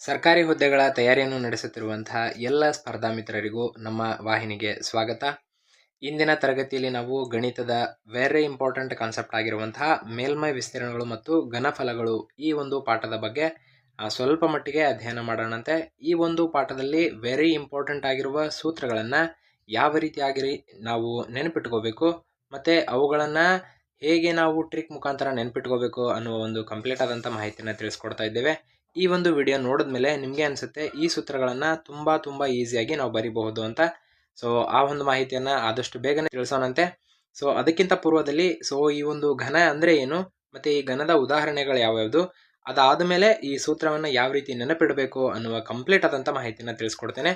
ಸರ್ಕಾರಿ ಹುದ್ದೆಗಳ ತಯಾರಿಯನ್ನು ನಡೆಸುತ್ತಿರುವಂತಹ ಎಲ್ಲ ಸ್ಪರ್ಧಾ ಮಿತ್ರರಿಗೂ ನಮ್ಮ ವಾಹಿನಿಗೆ ಸ್ವಾಗತ. ಇಂದಿನ ತರಗತಿಯಲ್ಲಿ ನಾವು ಗಣಿತದ ವೆರಿ ಇಂಪಾರ್ಟೆಂಟ್ ಕಾನ್ಸೆಪ್ಟ್ ಆಗಿರುವಂತಹ ಮೇಲ್ಮೈ ವಿಸ್ತೀರ್ಣಗಳು ಮತ್ತು ಘನಫಲಗಳು ಈ ಒಂದು ಪಾಠದ ಬಗ್ಗೆ ಸ್ವಲ್ಪ ಮಟ್ಟಿಗೆ ಅಧ್ಯಯನ ಮಾಡೋಣಂತೆ. ಈ ಒಂದು ಪಾಠದಲ್ಲಿ ವೆರಿ ಇಂಪಾರ್ಟೆಂಟ್ ಆಗಿರುವ ಸೂತ್ರಗಳನ್ನು ಯಾವ ರೀತಿಯಾಗಿ ನಾವು ನೆನಪಿಟ್ಕೋಬೇಕು, ಮತ್ತು ಅವುಗಳನ್ನು ಹೇಗೆ ನಾವು ಟ್ರಿಕ್ ಮುಖಾಂತರ ನೆನಪಿಟ್ಕೋಬೇಕು ಅನ್ನುವ ಒಂದು ಕಂಪ್ಲೀಟ್ ಆದಂಥ ಮಾಹಿತಿಯನ್ನು ತಿಳಿಸ್ಕೊಡ್ತಾ ಇದ್ದೇವೆ. ಈ ಒಂದು ವಿಡಿಯೋ ನೋಡಿದ್ಮೇಲೆ ನಿಮಗೆ ಅನಿಸುತ್ತೆ, ಈ ಸೂತ್ರಗಳನ್ನು ತುಂಬ ತುಂಬ ಈಸಿಯಾಗಿ ನಾವು ಬರಿಬಹುದು ಅಂತ. ಸೊ ಆ ಒಂದು ಮಾಹಿತಿಯನ್ನು ಆದಷ್ಟು ಬೇಗನೆ ತಿಳಿಸೋಣಂತೆ. ಸೊ ಅದಕ್ಕಿಂತ ಪೂರ್ವದಲ್ಲಿ ಸೊ ಈ ಒಂದು ಘನ ಅಂದರೆ ಏನು? ಮತ್ತು ಈ ಘನದ ಉದಾಹರಣೆಗಳು ಯಾವ್ಯಾವುದು? ಅದಾದ ಮೇಲೆ ಈ ಸೂತ್ರವನ್ನು ಯಾವ ರೀತಿ ನೆನಪಿಡಬೇಕು ಅನ್ನುವ ಕಂಪ್ಲೀಟ್ ಆದಂಥ ಮಾಹಿತಿಯನ್ನು ತಿಳಿಸ್ಕೊಡ್ತೇನೆ.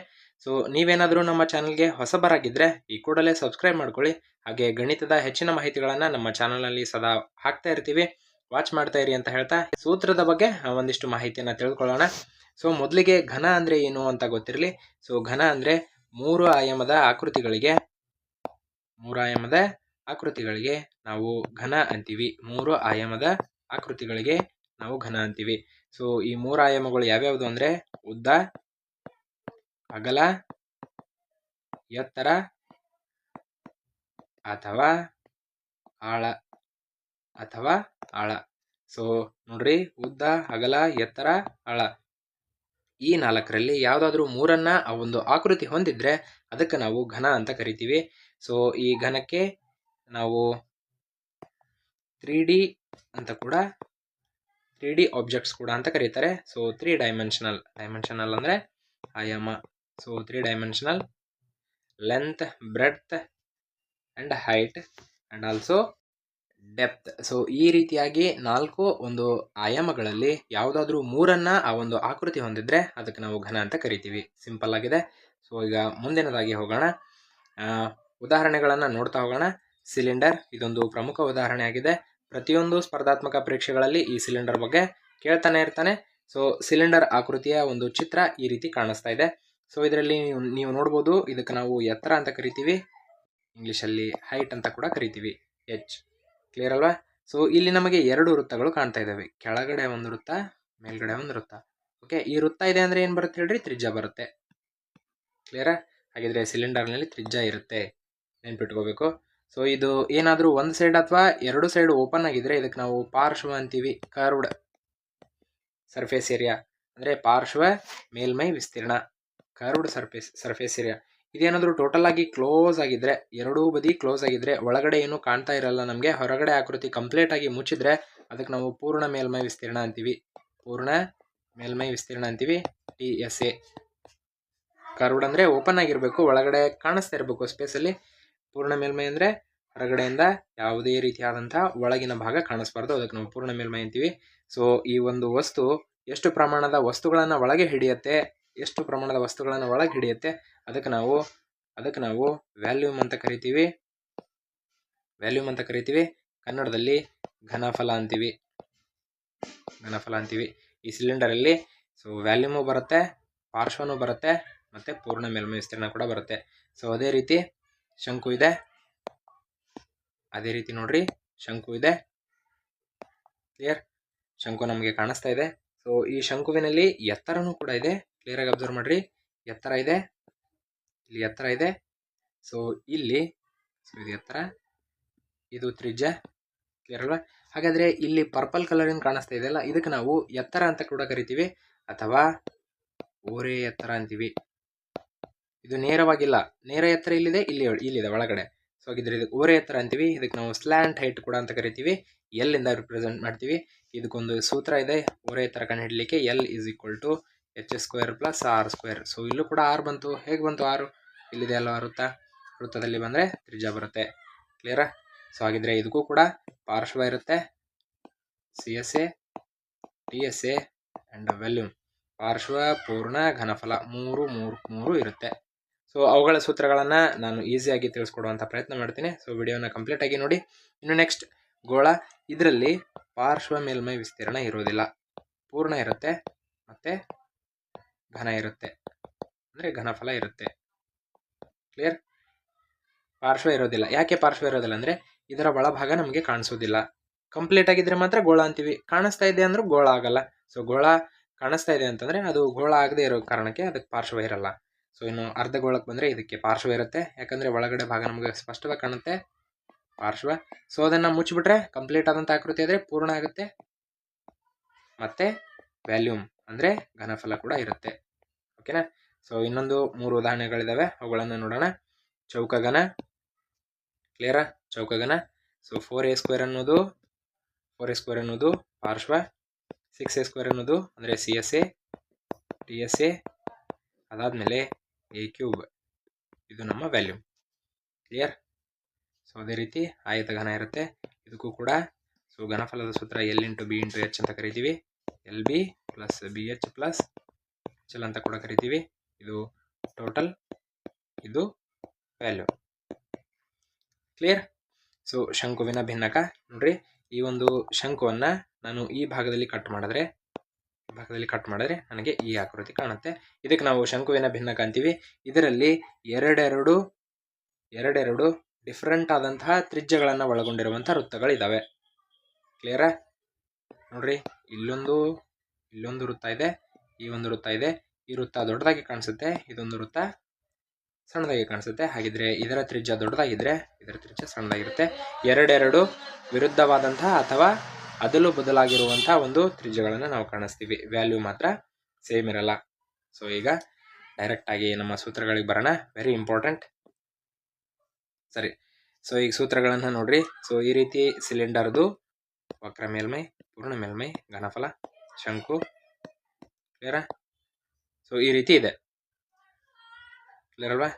ಸೊ ನೀವೇನಾದರೂ ನಮ್ಮ ಚಾನಲ್ಗೆ ಹೊಸಬರಾಗಿದ್ದರೆ ಈ ಕೂಡಲೇ ಸಬ್ಸ್ಕ್ರೈಬ್ ಮಾಡ್ಕೊಳ್ಳಿ. ಹಾಗೆ ಗಣಿತದ ಹೆಚ್ಚಿನ ಮಾಹಿತಿಗಳನ್ನು ನಮ್ಮ ಚಾನಲ್ನಲ್ಲಿ ಸದಾ ಹಾಕ್ತಾ ಇರ್ತೀವಿ. ವಾಚ್ ಮಾಡ್ತಾ ಇರಿ ಅಂತ ಹೇಳ್ತಾ, ಸೂತ್ರದ ಬಗ್ಗೆ ಒಂದಿಷ್ಟು ಮಾಹಿತಿಯನ್ನು ತಿಳ್ಕೊಳ್ಳೋಣ. ಸೊ ಮೊದಲಿಗೆ ಘನ ಅಂದರೆ ಏನು ಅಂತ ಗೊತ್ತಿರಲಿ. ಸೊ ಘನ ಅಂದರೆ ಮೂರು ಆಯಾಮದ ಆಕೃತಿಗಳಿಗೆ, ಮೂರು ಆಯಾಮದ ಆಕೃತಿಗಳಿಗೆ ನಾವು ಘನ ಅಂತೀವಿ. ಮೂರು ಆಯಾಮದ ಆಕೃತಿಗಳಿಗೆ ನಾವು ಘನ ಅಂತೀವಿ. ಸೊ ಈ ಮೂರು ಆಯಾಮಗಳು ಯಾವ್ಯಾವುದು ಅಂದರೆ, ಉದ್ದ, ಅಗಲ, ಎತ್ತರ ಅಥವಾ ಆಳ. ಅಥವಾ ಆಳ. ಸೊ, ನೋಡ್ರಿ, ಉದ್ದ ಅಗಲ ಎತ್ತರ, ಆಳ. ಈ ನಾಲ್ಕರಲ್ಲಿ ಯಾವುದಾದ್ರೂ ಮೂರನ್ನ ಆ ಒಂದು ಆಕೃತಿ ಹೊಂದಿದ್ರೆ ಅದಕ್ಕೆ ನಾವು ಘನ ಅಂತ ಕರಿತೀವಿ. ಸೊ, ಈ ಘನಕ್ಕೆ ನಾವು ತ್ರೀ ಅಂತ ಕೂಡ ತ್ರೀ ಡಿ ಆಬ್ಜೆಕ್ಟ್ಸ್ ಕೂಡ ಅಂತ ಕರೀತಾರೆ. So, three dimensional. ಡೈಮೆನ್ಷನಲ್ ಅಂದರೆ ಆಯಾಮ. So, three dimensional, length, breadth and height and also depth. So ಈ ರೀತಿಯಾಗಿ ನಾಲ್ಕು ಒಂದು ಆಯಾಮಗಳಲ್ಲಿ ಯಾವುದಾದ್ರೂ ಮೂರನ್ನು ಆ ಒಂದು ಆಕೃತಿ ಹೊಂದಿದ್ರೆ ಅದಕ್ಕೆ ನಾವು ಘನ ಅಂತ ಕರಿತೀವಿ. ಸಿಂಪಲ್ ಆಗಿದೆ. ಸೊ ಈಗ ಮುಂದಿನದಾಗಿ ಹೋಗೋಣ. ಉದಾಹರಣೆಗಳನ್ನು ನೋಡ್ತಾ ಹೋಗೋಣ. ಸಿಲಿಂಡರ್ ಇದೊಂದು ಪ್ರಮುಖ ಉದಾಹರಣೆ ಆಗಿದೆ ಪ್ರತಿಯೊಂದು ಸ್ಪರ್ಧಾತ್ಮಕ ಪರೀಕ್ಷೆಗಳಲ್ಲಿ ಈ ಸಿಲಿಂಡರ್ ಬಗ್ಗೆ ಕೇಳ್ತಾನೆ ಇರ್ತಾನೆ. ಸೊ ಸಿಲಿಂಡರ್ ಆಕೃತಿಯ ಒಂದು ಚಿತ್ರ ಈ ರೀತಿ ಕಾಣಿಸ್ತಾ ಇದೆ. ಸೊ ಇದರಲ್ಲಿ ನೀವು ನೀವು ನೋಡ್ಬೋದು ಇದಕ್ಕೆ ನಾವು ಎತ್ತರ ಅಂತ ಕರಿತೀವಿ. ಇಂಗ್ಲೀಷಲ್ಲಿ ಹೈಟ್ ಅಂತ ಕೂಡ ಕರಿತೀವಿ. ಎಚ್ ಕ್ಲಿಯರ್ ಅಲ್ವಾ? ಸೊ ಇಲ್ಲಿ ನಮಗೆ ಎರಡು ವೃತ್ತಗಳು ಕಾಣ್ತಾ ಇದ್ದಾವೆ ಕೆಳಗಡೆ ಒಂದು ವೃತ್ತ, ಮೇಲ್ಗಡೆ ಒಂದು ವೃತ್ತ. ಓಕೆ ಈ ವೃತ್ತ ಇದೆ ಅಂದ್ರೆ ಏನು ಬರುತ್ತೆ ಹೇಳ್ರಿ? ತ್ರಿಜ್ಯ ಬರುತ್ತೆ. ಕ್ಲಿಯರ ಹಾಗಿದ್ರೆ ಸಿಲಿಂಡರ್ನಲ್ಲಿ ತ್ರಿಜ್ಯ ಇರುತ್ತೆ. ನೆನ್ಪಿಟ್ಕೋಬೇಕು. ಸೊ ಇದು ಏನಾದರೂ ಒಂದು ಸೈಡ್ ಅಥವಾ ಎರಡು ಸೈಡ್ ಓಪನ್ ಆಗಿದ್ರೆ ಇದಕ್ಕೆ ನಾವು ಪಾರ್ಶ್ವ ಅಂತೀವಿ. ಕರ್ವ್ಡ್ ಸರ್ಫೇಸ್ ಏರಿಯಾ ಅಂದರೆ ಪಾರ್ಶ್ವ ಮೇಲ್ಮೈ ವಿಸ್ತೀರ್ಣ. ಕರ್ವ್ಡ್ ಸರ್ಫೇಸ್ ಸರ್ಫೇಸ್ ಏರಿಯಾ ಇದೇನಾದರೂ ಟೋಟಲ್ ಆಗಿ ಕ್ಲೋಸ್ ಆಗಿದ್ರೆ, ಎರಡೂ ಬದಿ ಕ್ಲೋಸ್ ಆಗಿದ್ರೆ ಒಳಗಡೆ ಏನು ಕಾಣ್ತಾ ಇರಲ್ಲ ನಮಗೆ. ಹೊರಗಡೆ ಆಕೃತಿ ಕಂಪ್ಲೀಟ್ ಆಗಿ ಮುಚ್ಚಿದ್ರೆ ಅದಕ್ಕೆ ನಾವು ಪೂರ್ಣ ಮೇಲ್ಮೈ ವಿಸ್ತೀರ್ಣ ಅಂತೀವಿ. ಪೂರ್ಣ ಮೇಲ್ಮೈ ವಿಸ್ತೀರ್ಣ ಅಂತೀವಿ. ಟಿ ಎಸ್ ಎ ಕರ್ವ್ಡ್ ಅಂದರೆ ಓಪನ್ ಆಗಿರಬೇಕು, ಒಳಗಡೆ ಕಾಣಿಸ್ತಾ ಇರಬೇಕು ಸ್ಪೇಸಲ್ಲಿ ಪೂರ್ಣ ಮೇಲ್ಮೈ ಅಂದರೆ ಹೊರಗಡೆಯಿಂದ ಯಾವುದೇ ರೀತಿಯಾದಂಥ ಒಳಗಿನ ಭಾಗ ಕಾಣಿಸ್ಬಾರ್ದು, ಅದಕ್ಕೆ ನಾವು ಪೂರ್ಣ ಮೇಲ್ಮೈ ಅಂತೀವಿ. ಸೊ ಈ ಒಂದು ವಸ್ತು ಎಷ್ಟು ಪ್ರಮಾಣದ ವಸ್ತುಗಳನ್ನು ಒಳಗೆ ಹಿಡಿಯುತ್ತೆ ಎಷ್ಟು ಪ್ರಮಾಣದ ವಸ್ತುಗಳನ್ನು ಒಳಗೆ ಹಿಡಿಯುತ್ತೆ, ಅದಕ್ಕೆ ನಾವು ಅದಕ್ಕೆ ನಾವು ವ್ಯಾಲ್ಯೂಮ್ ಅಂತ ಕರಿತೀವಿ. ವ್ಯಾಲ್ಯೂಮ್ ಅಂತ ಕರಿತೀವಿ. ಕನ್ನಡದಲ್ಲಿ ಘನಫಲ ಅಂತೀವಿ. ಘನಫಲ ಅಂತೀವಿ. ಈ ಸಿಲಿಂಡರಲ್ಲಿ ಸೊ ವ್ಯಾಲ್ಯೂಮು ಬರುತ್ತೆ, ಪಾರ್ಶ್ವನೂ ಬರುತ್ತೆ, ಮತ್ತು ಪೂರ್ಣ ಮೇಲ್ಮೈ ವಿಸ್ತೀರ್ಣ ಕೂಡ ಬರುತ್ತೆ. ಸೊ ಅದೇ ರೀತಿ ಶಂಕು ಇದೆ. ಅದೇ ರೀತಿ ನೋಡ್ರಿ, ಶಂಕು ಇದೆ. ಕ್ಲಿಯರ್ ಶಂಕು ನಮಗೆ ಕಾಣಿಸ್ತಾ ಇದೆ. ಸೊ ಈ ಶಂಕುವಿನಲ್ಲಿ ಎತ್ತರನೂ ಕೂಡ ಇದೆ. ಕ್ಲಿಯರಾಗಿ ಅಬ್ಸರ್ವ್ ಮಾಡಿರಿ. ಎತ್ತರ ಇದೆ. ಇಲ್ಲಿ ಎತ್ತರ ಇದೆ. ಸೊ ಇಲ್ಲಿ ಸೊ ಇದು ಎತ್ತರ, ಇದು ತ್ರಿಜ್ಯ ಕ್ಲಿಯರ್ ಅಲ್ವಾ? ಹಾಗಾದರೆ ಇಲ್ಲಿ ಪರ್ಪಲ್ ಕಲರಿಂದ ಕಾಣಿಸ್ತಾ ಇದೆಯಲ್ಲ ಇದಕ್ಕೆ ನಾವು ಎತ್ತರ ಅಂತ ಕೂಡ ಕರಿತೀವಿ, ಅಥವಾ ಓರೆ ಎತ್ತರ ಅಂತೀವಿ. ಇದು ನೇರವಾಗಿಲ್ಲ. ನೇರ ಎತ್ತರ ಇಲ್ಲಿದೆ, ಇಲ್ಲಿ ಇಲ್ಲಿದೆ, ಒಳಗಡೆ. ಸೊ ಹಾಗಿದ್ರೆ ಇದಕ್ಕೆ ಓರೆ ಎತ್ತರ ಅಂತೀವಿ. ಇದಕ್ಕೆ ನಾವು ಸ್ಲ್ಯಾಂಡ್ ಹೈಟ್ ಕೂಡ ಅಂತ ಕರಿತೀವಿ. ಎಲ್ಲಿಂದ ರಿಪ್ರೆಸೆಂಟ್ ಮಾಡ್ತೀವಿ. ಇದಕ್ಕೊಂದು ಸೂತ್ರ ಇದೆ, ಓರೆ ಎತ್ತರ ಕಂಡುಹಿಡಲಿಕ್ಕೆ L is equal to H square plus R square. So, ಇಲ್ಲೂ ಕೂಡ ಆರ್ ಬಂತು. ಹೇಗೆ ಬಂತು ಆರು? ಇಲ್ಲಿದೆ ಅಲ್ವಾ ವೃತ್ತ? ವೃತ್ತದಲ್ಲಿ ಬಂದರೆ ತ್ರಿಜ್ಯ ಬರುತ್ತೆ. ಕ್ಲಿಯರಾ ಸೊ ಹಾಗಿದ್ರೆ ಇದಕ್ಕೂ ಕೂಡ ಪಾರ್ಶ್ವ ಇರುತ್ತೆ. C S A, T S A and volume. ಪಾರ್ಶ್ವ, ಪೂರ್ಣ, ಘನಫಲ ಮೂರು ಮೂರು ಮೂರು ಇರುತ್ತೆ. ಸೊ ಅವುಗಳ ಸೂತ್ರಗಳನ್ನು ನಾನು ಈಸಿಯಾಗಿ ತಿಳಿಸ್ಕೊಡುವಂಥ ಪ್ರಯತ್ನ ಮಾಡ್ತೀನಿ. ಸೊ ವಿಡಿಯೋನ ಕಂಪ್ಲೀಟಾಗಿ ನೋಡಿ. ಇನ್ನು ನೆಕ್ಸ್ಟ್ ಗೋಳ. ಇದರಲ್ಲಿ ಪಾರ್ಶ್ವ ಮೇಲ್ಮೈ ವಿಸ್ತೀರ್ಣ ಇರೋದಿಲ್ಲ ಪೂರ್ಣ ಇರುತ್ತೆ. ಮತ್ತು ಘನ ಇರುತ್ತೆ. ಅಂದರೆ ಘನಫಲ ಇರುತ್ತೆ. ಕ್ಲಿಯರ್ ಪಾರ್ಶ್ವ ಇರೋದಿಲ್ಲ. ಯಾಕೆ ಪಾರ್ಶ್ವ ಇರೋದಿಲ್ಲ ಅಂದರೆ ಇದರ ಒಳಭಾಗ ನಮಗೆ ಕಾಣಿಸೋದಿಲ್ಲ. ಕಂಪ್ಲೀಟ್ ಆಗಿದ್ರೆ ಮಾತ್ರ ಗೋಳ ಅಂತೀವಿ. ಕಾಣಿಸ್ತಾ ಇದೆ ಅಂದ್ರೂ ಗೋಳ ಆಗಲ್ಲ. ಸೊ ಗೋಳ ಕಾಣಿಸ್ತಾ ಇದೆ ಅಂತಂದರೆ ಅದು ಗೋಳ ಆಗದೆ ಇರೋ ಕಾರಣಕ್ಕೆ ಅದಕ್ಕೆ ಪಾರ್ಶ್ವ ಇರಲ್ಲ. ಸೊ ಇನ್ನು ಅರ್ಧ ಗೋಳಕ್ಕೆ ಬಂದರೆ ಇದಕ್ಕೆ ಪಾರ್ಶ್ವ ಇರುತ್ತೆ. ಯಾಕಂದರೆ ಒಳಗಡೆ ಭಾಗ ನಮಗೆ ಸ್ಪಷ್ಟವಾಗಿ ಕಾಣುತ್ತೆ. ಪಾರ್ಶ್ವ. ಸೊ ಅದನ್ನು ಮುಚ್ಚಿಬಿಟ್ರೆ ಕಂಪ್ಲೀಟ್ ಆದಂಥ ಆಕೃತಿ ಆದರೆ ಪೂರ್ಣ ಆಗುತ್ತೆ. ಮತ್ತು ವ್ಯಾಲ್ಯೂಮ್ ಅಂದರೆ ಘನಫಲ ಕೂಡ ಇರುತ್ತೆ. ಓಕೆನಾ ಸೊ ಇನ್ನೊಂದು ಮೂರು ಉದಾಹರಣೆಗಳಿದ್ದಾವೆ ಅವುಗಳನ್ನು ನೋಡೋಣ. ಚೌಕಗನ ಕ್ಲಿಯರಾ ಚೌಕಗನ ಸೊ ಫೋರ್ ಎ ಸ್ಕ್ವೇರ್ ಅನ್ನೋದು ಫೋರ್ ಎ ಸ್ಕ್ವೇರ್ ಅನ್ನೋದು ಪಾರ್ಶ್ವ. ಸಿಕ್ಸ್ ಎ ಸ್ಕ್ವೇರ್ ಅನ್ನೋದು ಅಂದರೆ C S A T S A ಅದಾದಮೇಲೆ ಎ ಕ್ಯೂಬ್ ಇದು ನಮ್ಮ ವ್ಯಾಲ್ಯೂ ಕ್ಲಿಯರ್ ಸೊ ಅದೇ ರೀತಿ ಆಯತ ಘನ ಇರುತ್ತೆ. ಇದಕ್ಕೂ ಕೂಡ ಸೊ ಘನಫಲದ ಸೂತ್ರ L into B into H ಅಂತ ಕರಿತೀವಿ. L B plus B H plus L ಅಂತ ಕೂಡ ಕರಿತೀವಿ. ಇದು ಟೋಟಲ್ ಇದು ವ್ಯಾಲ್ಯೂ ಕ್ಲಿಯರ್ ಸೊ ಶಂಕುವಿನ ಭಿನ್ನಕ. ನೋಡ್ರಿ, ಈ ಒಂದು ಶಂಕುವನ್ನು ನಾನು ಈ ಭಾಗದಲ್ಲಿ ಕಟ್ ಮಾಡಿದ್ರೆ ಭಾಗದಲ್ಲಿ ಕಟ್ ಮಾಡಿದ್ರೆ ನನಗೆ ಈ ಆಕೃತಿ ಕಾಣುತ್ತೆ. ಇದಕ್ಕೆ ನಾವು ಶಂಕುವಿನ ಭಿನ್ನಕ ಅಂತೀವಿ. ಇದರಲ್ಲಿ ಎರಡೆರಡು ಎರಡೆರಡು ಡಿಫ್ರೆಂಟ್ ಆದಂತಹ ತ್ರಿಜ್ಯಗಳನ್ನು ಒಳಗೊಂಡಿರುವಂಥ ವೃತ್ತಗಳಿದ್ದಾವೆ ಕ್ಲಿಯರ ನೋಡ್ರಿ, ಇಲ್ಲೊಂದು ಇಲ್ಲೊಂದು ವೃತ್ತ ಇದೆ, ಈ ಒಂದು ವೃತ್ತ ಇದೆ. ಈ ವೃತ್ತ ದೊಡ್ಡದಾಗಿ ಕಾಣಿಸುತ್ತೆ, ಇದೊಂದು ವೃತ್ತ ಸಣ್ಣದಾಗಿ ಕಾಣಿಸುತ್ತೆ. ಹಾಗಿದ್ರೆ ಇದರ ತ್ರಿಜ್ಯ ದೊಡ್ಡದಾಗಿದ್ರೆ ಇದರ ತ್ರಿಜ್ಯ ಸಣ್ಣದಾಗಿರುತ್ತೆ. ಎರಡೆರಡು ವಿರುದ್ಧವಾದಂತಹ ಅಥವಾ ಅದಲು ಬದಲಾಗಿರುವಂತಹ ಒಂದು ತ್ರಿಜ್ಯಗಳನ್ನು ನಾವು ಕಾಣಿಸ್ತೀವಿ. ವ್ಯಾಲ್ಯೂ ಮಾತ್ರ ಸೇಮ್ ಇರಲ್ಲ. ಸೊ ಈಗ ಡೈರೆಕ್ಟ್ ಆಗಿ ನಮ್ಮ ಸೂತ್ರಗಳಿಗೆ ಬರೋಣ. ವೆರಿ ಇಂಪಾರ್ಟೆಂಟ್ ಸರಿ. ಸೊ ಈಗ ಸೂತ್ರಗಳನ್ನು ನೋಡ್ರಿ. ಸೊ ಈ ರೀತಿ ಸಿಲಿಂಡರ್ದು ವಕ್ರ ಮೇಲ್ಮೈ, ಪೂರ್ಣ ಮೇಲ್ಮೈ, ಘನಫಲ. ಶಂಕು ಕ್ಲಿಯರಾ ಸೊ ಈ ರೀತಿ ಇದೆ ಕ್ಲಿಯರ್ ಅಲ್ವಾ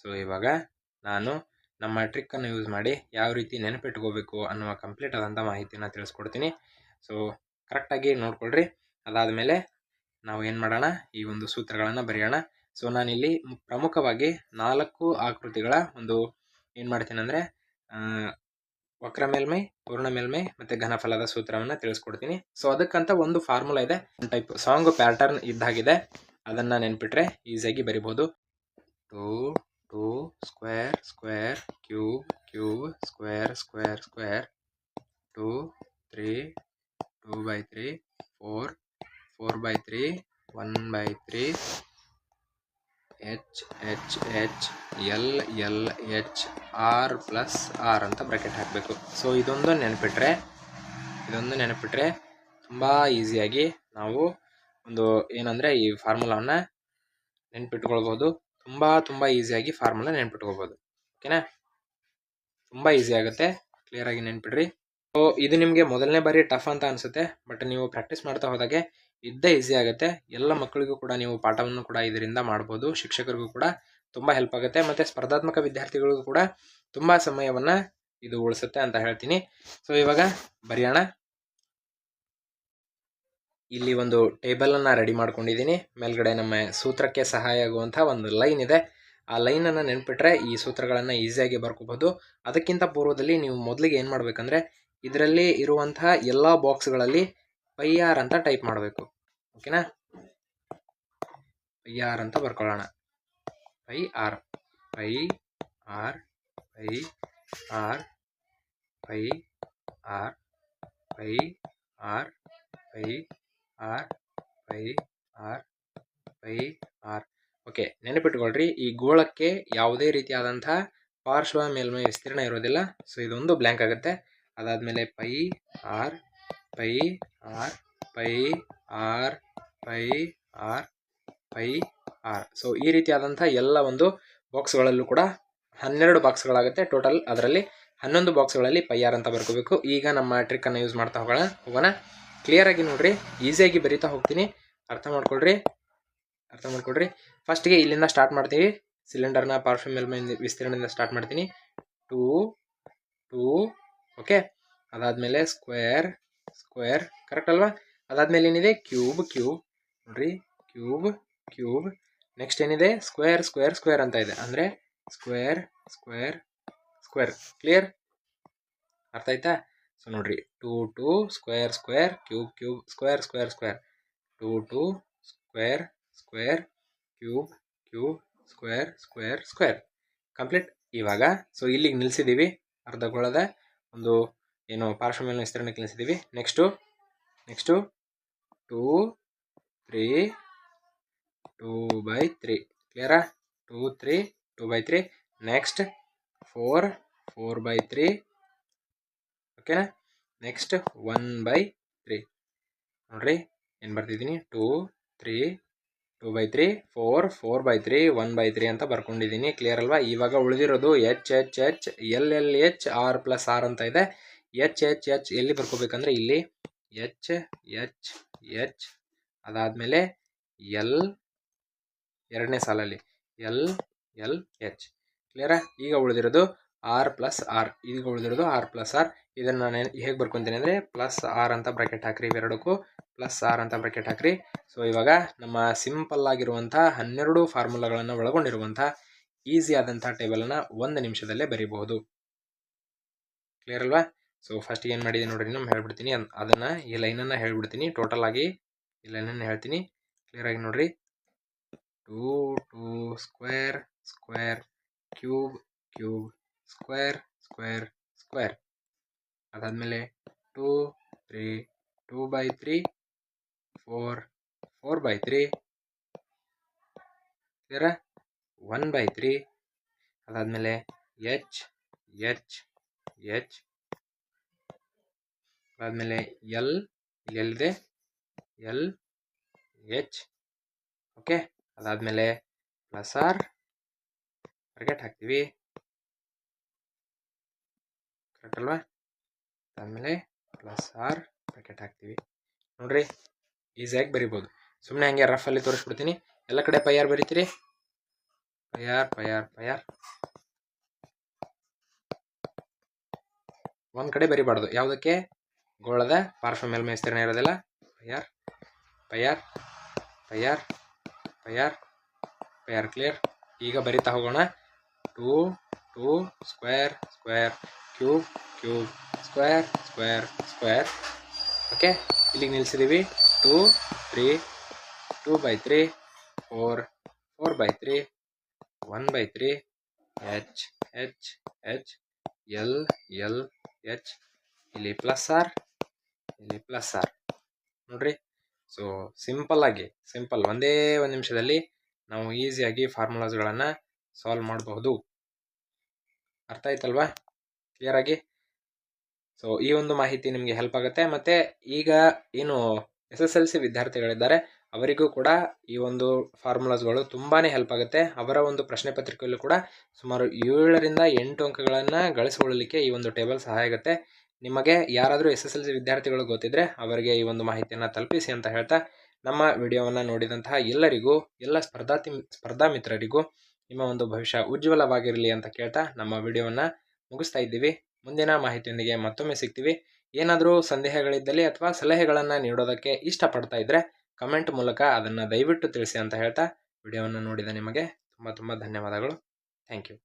ಸೊ ಇವಾಗ ನಾನು ನಮ್ಮ ಟ್ರಿಕ್ಕನ್ನು ಯೂಸ್ ಮಾಡಿ ಯಾವ ರೀತಿ ನೆನಪಿಟ್ಕೋಬೇಕು ಅನ್ನುವ ಕಂಪ್ಲೀಟ್ ಆದಂಥ ಮಾಹಿತಿನ ತಿಳಿಸ್ಕೊಡ್ತೀನಿ ಸೊ ಕರೆಕ್ಟಾಗಿ ನೋಡ್ಕೊಳ್ರಿ ಅದಾದಮೇಲೆ ನಾವು ಏನು ಮಾಡೋಣ ಈ ಒಂದು ಸೂತ್ರಗಳನ್ನು ಬರೆಯೋಣ ಸೊ ನಾನಿಲ್ಲಿ ಪ್ರಮುಖವಾಗಿ ನಾಲ್ಕು ಆಕೃತಿಗಳ ಒಂದು ಏನು ಮಾಡ್ತೀನಿ ಅಂದರೆ ವಕ್ರ ಮೇಲ್ಮೈ, ಪೂರ್ಣ ಮೇಲ್ಮೈ ಮತ್ತು ಘನಫಲದ ಸೂತ್ರವನ್ನು ತಿಳಿಸ್ಕೊಡ್ತೀನಿ. ಸೊ ಅದಕ್ಕಂತ ಒಂದು ಫಾರ್ಮುಲಾ ಇದೆ. ಟೈಪ್ ಸಾಂಗ್ ಪ್ಯಾಟರ್ನ್ ಇದ್ದಾಗಿದೆ. ಅದನ್ನು ನೆನ್ಪಿಟ್ರೆ ಈಸಿಯಾಗಿ ಬರಿಬೋದು. Two two square square cube cube square square square two three two by three four four by three one by three H H H L L H R plus R ಅಂತ bracket ಹಾಕಬೇಕು. So ಇದೊಂದು ನೆನಪಿಟ್ರೆ ಇದೊಂದು ನೆನಪಿಟ್ರೆ ತುಂಬ ಈಸಿಯಾಗಿ ನಾವು ಒಂದು ಏನಂದರೆ ಈ ಫಾರ್ಮುಲಾವನ್ನು ನೆನ್ಪಿಟ್ಕೊಳ್ಬೋದು ತುಂಬ ತುಂಬ ಈಸಿಯಾಗಿ ಫಾರ್ಮುಲಾ ನೆನ್ಪಿಟ್ಕೋಬೋದು ಓಕೆನಾ ತುಂಬ ಈಸಿ ಆಗುತ್ತೆ. ಕ್ಲಿಯರಾಗಿ ನೆನ್ಪಿಡ್ರಿ. ಸೊ ಇದು ನಿಮಗೆ ಮೊದಲನೇ ಬಾರಿ ಟಫ್ ಅಂತ ಅನಿಸುತ್ತೆ ಬಟ್ ನೀವು ಪ್ರಾಕ್ಟೀಸ್ ಮಾಡ್ತಾ ಹೋದಾಗೆ ಇದ್ದೇ ಈಸಿ ಆಗುತ್ತೆ. ಎಲ್ಲ ಮಕ್ಕಳಿಗೂ ಕೂಡ ನೀವು ಪಾಠವನ್ನು ಕೂಡ ಇದರಿಂದ ಮಾಡ್ಬೋದು. ಶಿಕ್ಷಕರಿಗೂ ಕೂಡ ತುಂಬ ಹೆಲ್ಪ್ ಆಗುತ್ತೆ. ಮತ್ತು ಸ್ಪರ್ಧಾತ್ಮಕ ವಿದ್ಯಾರ್ಥಿಗಳಿಗೂ ಕೂಡ ತುಂಬ ಸಮಯವನ್ನು ಇದು ಉಳಿಸುತ್ತೆ ಅಂತ ಹೇಳ್ತೀನಿ. ಸೊ ಇವಾಗ ಬರೆಯೋಣ. ಇಲ್ಲಿ ಒಂದು ಟೇಬಲನ್ನು ರೆಡಿ ಮಾಡ್ಕೊಂಡಿದ್ದೀನಿ. ಮೇಲ್ಗಡೆ ನಮ್ಮ ಸೂತ್ರಕ್ಕೆ ಸಹಾಯ ಆಗುವಂಥ ಒಂದು ಲೈನ್ ಇದೆ. ಆ ಲೈನನ್ನು ನೆನ್ಪಿಟ್ರೆ ಈ ಸೂತ್ರಗಳನ್ನು ಈಸಿಯಾಗಿ ಬರ್ಕೋಬೋದು. ಅದಕ್ಕಿಂತ ಪೂರ್ವದಲ್ಲಿ ನೀವು ಮೊದಲಿಗೆ ಏನು ಮಾಡಬೇಕಂದ್ರೆ, ಇದರಲ್ಲಿ ಇರುವಂತಹ ಎಲ್ಲ ಬಾಕ್ಸ್ಗಳಲ್ಲಿ ಪೈ ಆರ್ ಅಂತ ಟೈಪ್ ಮಾಡಬೇಕು. ಓಕೆನಾ ಪೈ ಆರ್ ಅಂತ ಬರ್ಕೊಳ್ಳೋಣ. Pi R pi R pi R pi R pi R pi R pi R pi R okay ನೆನಪಿಟ್ಕೊಳ್ರಿ, ಈ ಗೋಳಕ್ಕೆ ಯಾವುದೇ ರೀತಿಯಾದಂಥ ಪಾರ್ಶ್ವ ಮೇಲ್ಮೈ ವಿಸ್ತೀರ್ಣ ಇರೋದಿಲ್ಲ. ಸೊ ಇದೊಂದು ಬ್ಲ್ಯಾಂಕ್ ಆಗುತ್ತೆ. ಅದಾದಮೇಲೆ pi R pi R pi R pi R pi R so ಈ ರೀತಿಯಾದಂಥ ಎಲ್ಲ ಒಂದು ಬಾಕ್ಸ್ಗಳಲ್ಲೂ ಕೂಡ ಹನ್ನೆರಡು ಬಾಕ್ಸ್ಗಳಾಗುತ್ತೆ ಟೋಟಲ್ ಅದರಲ್ಲಿ ಹನ್ನೊಂದು ಬಾಕ್ಸ್ಗಳಲ್ಲಿ ಪೈ ಆರ್ ಅಂತ ಬರ್ಕೋಬೇಕು. ಈಗ ನಮ್ಮ ಟ್ರಿಕ್ಕನ್ನು ಯೂಸ್ ಮಾಡ್ತಾ ಹೋಗೋಣ. ಹೋಗೋಣ. ಕ್ಲಿಯರಾಗಿ ನೋಡ್ರಿ. ಈಸಿಯಾಗಿ ಬರಿತಾ ಹೋಗ್ತೀನಿ. ಅರ್ಥ ಮಾಡ್ಕೊಳ್ರಿ. ಅರ್ಥ ಮಾಡ್ಕೊಳ್ರಿ. ಫಸ್ಟ್ಗೆ ಇಲ್ಲಿಂದ ಸ್ಟಾರ್ಟ್ ಮಾಡ್ತೀವಿ. ಸಿಲಿಂಡರ್ನ ಪಾರ್ಶ್ವ ಮೇಲ್ಮೈ ವಿಸ್ತೀರ್ಣದಿಂದ ಸ್ಟಾರ್ಟ್ ಮಾಡ್ತೀನಿ. ಟೂ ಟೂ ಓಕೆ ಅದಾದಮೇಲೆ ಸ್ಕ್ವೇರ್ ಸ್ಕ್ವೇರ್ ಕರೆಕ್ಟ್ ಅಲ್ವಾ? ಅದಾದಮೇಲೆ ಏನಿದೆ? Cube cube. ನೋಡ್ರಿ. Cube cube. ನೆಕ್ಸ್ಟ್ ಏನಿದೆ? ಸ್ಕ್ವೇರ್ ಸ್ಕ್ವೇರ್ ಸ್ಕ್ವೇರ್ ಅಂತ ಇದೆ. ಅಂದರೆ ಸ್ಕ್ವೇರ್ ಸ್ಕ್ವೇರ್ ಸ್ಕ್ವೇರ್. ಕ್ಲಿಯರ್ ಅರ್ಥ ಆಯ್ತಾ? ಸೊ ನೋಡ್ರಿ. Two two, square square, cube cube, square square square. Two two, square square, cube cube, square square square. Complete ಇವಾಗ so ಇಲ್ಲಿಗೆ ನಿಲ್ಲಿಸಿದ್ದೀವಿ ಅರ್ಧಗೋಳದ ಒಂದು, ಏನು ಪಾರ್ಶ್ವ ಮೇಲಿನ ವಿಸ್ತರಣೆಗೆ ನಿಲ್ಲಿಸಿದ್ದೀವಿ next next two three two by three ಕ್ಲಿಯರಾ two three two by three next four four by three ಓಕೆನಾ ನೆಕ್ಸ್ಟ್ ಒನ್ ಬೈ ತ್ರೀ ನೋಡ್ರಿ, ಏನು ಬರ್ತಿದ್ದೀನಿ two three two by three four four by three one by three ಅಂತ ಬರ್ಕೊಂಡಿದ್ದೀನಿ clear ಅಲ್ವಾ? ಇವಾಗ ಉಳಿದಿರೋದು H H H L L H R plus R ಅಂತ ಇದೆ. ಎಚ್ ಎಚ್ ಎಚ್ ಎಲ್ಲಿ ಬರ್ಕೋಬೇಕಂದ್ರೆ ಇಲ್ಲಿ. ಎಚ್ ಎಚ್ ಎಚ್ ಅದಾದಮೇಲೆ ಎಲ್ ಎರಡನೇ ಸಾಲಲ್ಲಿ. ಎಲ್ ಎಲ್ ಎಚ್ ಕ್ಲಿಯರಾ ಈಗ ಉಳಿದಿರೋದು ಆರ್ ಪ್ಲಸ್ ಆರ್ ಈಗ ಉಳಿದಿರೋದು ಆರ್ ಪ್ಲಸ್ ಆರ್ ಇದನ್ನು ನಾನು ಹೇಗೆ ಬರ್ಕೊತೀನಿ ಅಂದರೆ ಪ್ಲಸ್ ಆರ್ ಅಂತ ಬ್ರಾಕೆಟ್ ಹಾಕ್ರಿ ಇವೆರಡಕ್ಕೂ ಪ್ಲಸ್ ಆರ್ ಅಂತ ಬ್ರಾಕೆಟ್ ಹಾಕ್ರಿ. ಸೊ ಇವಾಗ ನಮ್ಮ ಸಿಂಪಲ್ ಆಗಿರುವಂಥ ಹನ್ನೆರಡು ಫಾರ್ಮುಲಾಗಳನ್ನು ಒಳಗೊಂಡಿರುವಂಥ ಈಸಿ ಆದಂಥ ಟೇಬಲನ್ನು ಒಂದು ನಿಮಿಷದಲ್ಲೇ ಬರೀಬಹುದು. ಕ್ಲಿಯರ್ ಅಲ್ವಾ? ಸೊ ಫಸ್ಟ್ ಏನು ಮಾಡಿದೆ ನೋಡ್ರಿ ನಮ್ಮ ಹೇಳ್ಬಿಡ್ತೀನಿ. ಅದನ್ನು ಅದನ್ನ ಈ ಲೈನನ್ನು ಹೇಳ್ಬಿಡ್ತೀನಿ. ಟೋಟಲ್ ಆಗಿ ಈ ಲೈನನ್ನು ಹೇಳ್ತೀನಿ. ಕ್ಲಿಯರ್ ಆಗಿ ನೋಡ್ರಿ. Two two square square cube cube square square square ಅದಾದಮೇಲೆ two three two by three four four by three ಕ್ಲಿಯರ one by three ಅದಾದಮೇಲೆ ಎಚ್ ಎಚ್ ಎಚ್ ಅದಾದಮೇಲೆ ಎಲ್ ಇಲ್ಲಿ ಎಲ್ಲಿದೆ? ಎಲ್ ಎಚ್ ಓಕೆ ಅದಾದಮೇಲೆ ಪ್ಲಸ್ ಆರ್ ಬ್ರಾಕೆಟ್ ಹಾಕ್ತೀವಿ. Correct ಅಲ್ವಾ? ಅದಾದಮೇಲೆ plus R bracket ಹಾಕ್ತೀವಿ. ನೋಡ್ರಿ ಈಸಿಯಾಗಿ ಬರಿಬೋದು. ಸುಮ್ಮನೆ ಹಂಗೆ ರಫಲ್ಲಿ ತೋರಿಸ್ಬಿಡ್ತೀನಿ. ಎಲ್ಲ ಕಡೆ ಪೈಯಾರ್ ಬರಿತೀರಿ? ಪೈಯಾರ್ ಪೈಯಾರ್ ಪೈಯಾರ್ ಒಂದು ಕಡೆ ಬರಿಬಾರ್ದು. ಯಾವುದಕ್ಕೆ? ಗೋಳದ ಪಾರ್ಶ್ವ ಮೇಲ್ಮೈ ವಿಸ್ತೀರ್ಣ ಇರೋದಿಲ್ಲ. Pi R pi R pi R pi R pi R clear. ಈಗ ಬರಿತಾ ಹೋಗೋಣ. Two two square square, cube cube, square square square. Okay, ಇಲ್ಲಿಗೆ ನಿಲ್ಲಿಸಿದ್ದೀವಿ two, three, two by three, four four by three, one by three, H H H, L L, H. ಇಲ್ಲಿ plus R ಇಲ್ಲಿ plus R ನೋಡ್ರಿ so simple ಆಗಿ simple ಒಂದೇ ಒಂದು ನಿಮಿಷದಲ್ಲಿ ನಾವು ಈಸಿಯಾಗಿ ಫಾರ್ಮುಲಾಸ್ಗಳನ್ನು ಸಾಲ್ವ್ ಮಾಡಬಹುದು. ಅರ್ಥ ಆಯ್ತಲ್ವಾ? ಕ್ಲಿಯರ್ ಆಗಿ? ಸೊ ಈ ಒಂದು ಮಾಹಿತಿ ನಿಮಗೆ ಹೆಲ್ಪ್ ಆಗುತ್ತೆ. ಮತ್ತೆ ಈಗ ಏನು ಎಸ್ ಎಸ್ ಎಲ್ ಸಿ ವಿದ್ಯಾರ್ಥಿಗಳಿದ್ದಾರೆ, ಅವರಿಗೂ ಕೂಡ ಈ ಒಂದು ಫಾರ್ಮುಲಾಸ್ಗಳು ತುಂಬಾನೇ ಹೆಲ್ಪ್ ಆಗುತ್ತೆ. ಅವರ ಒಂದು ಪ್ರಶ್ನೆ ಪತ್ರಿಕೆಯಲ್ಲೂ ಕೂಡ ಸುಮಾರು ಏಳರಿಂದ ಎಂಟು ಅಂಕಗಳನ್ನು ಗಳಿಸಿಕೊಳ್ಳಲಿಕ್ಕೆ ಈ ಒಂದು ಟೇಬಲ್ ಸಹಾಯ ಆಗುತ್ತೆ. ನಿಮಗೆ ಯಾರಾದರೂ ಎಸ್ ಎಸ್ ಎಲ್ ಸಿ ವಿದ್ಯಾರ್ಥಿಗಳು ಗೊತ್ತಿದ್ರೆ ಅವರಿಗೆ ಈ ಒಂದು ಮಾಹಿತಿಯನ್ನು ತಲುಪಿಸಿ ಅಂತ ಹೇಳ್ತಾ ನಮ್ಮ ವಿಡಿಯೋವನ್ನು ನೋಡಿದಂತಹ ಎಲ್ಲರಿಗೂ, ಎಲ್ಲ ಸ್ಪರ್ಧಾತಿ ಸ್ಪರ್ಧಾ ಮಿತ್ರರಿಗೂ ನಿಮ್ಮ ಒಂದು ಭವಿಷ್ಯ ಉಜ್ವಲವಾಗಿರಲಿ ಅಂತ ಕೇಳ್ತಾ ನಮ್ಮ ವಿಡಿಯೋವನ್ನು ಮುಗಿಸ್ತಾ ಇದ್ದೀವಿ. ಮುಂದಿನ ಮಾಹಿತಿಯೊಂದಿಗೆ ಮತ್ತೊಮ್ಮೆ ಸಿಗ್ತೀವಿ. ಏನಾದರೂ ಸಂದೇಹಗಳಿದ್ದಲ್ಲಿ ಅಥವಾ ಸಲಹೆಗಳನ್ನು ನೀಡೋದಕ್ಕೆ ಇಷ್ಟಪಡ್ತಾ ಇದ್ದರೆ ಕಮೆಂಟ್ ಮೂಲಕ ಅದನ್ನು ದಯವಿಟ್ಟು ತಿಳಿಸಿ ಅಂತ ಹೇಳ್ತಾ ವಿಡಿಯೋವನ್ನು ನೋಡಿದ ನಿಮಗೆ ತುಂಬ ತುಂಬ ಧನ್ಯವಾದಗಳು. Thank you.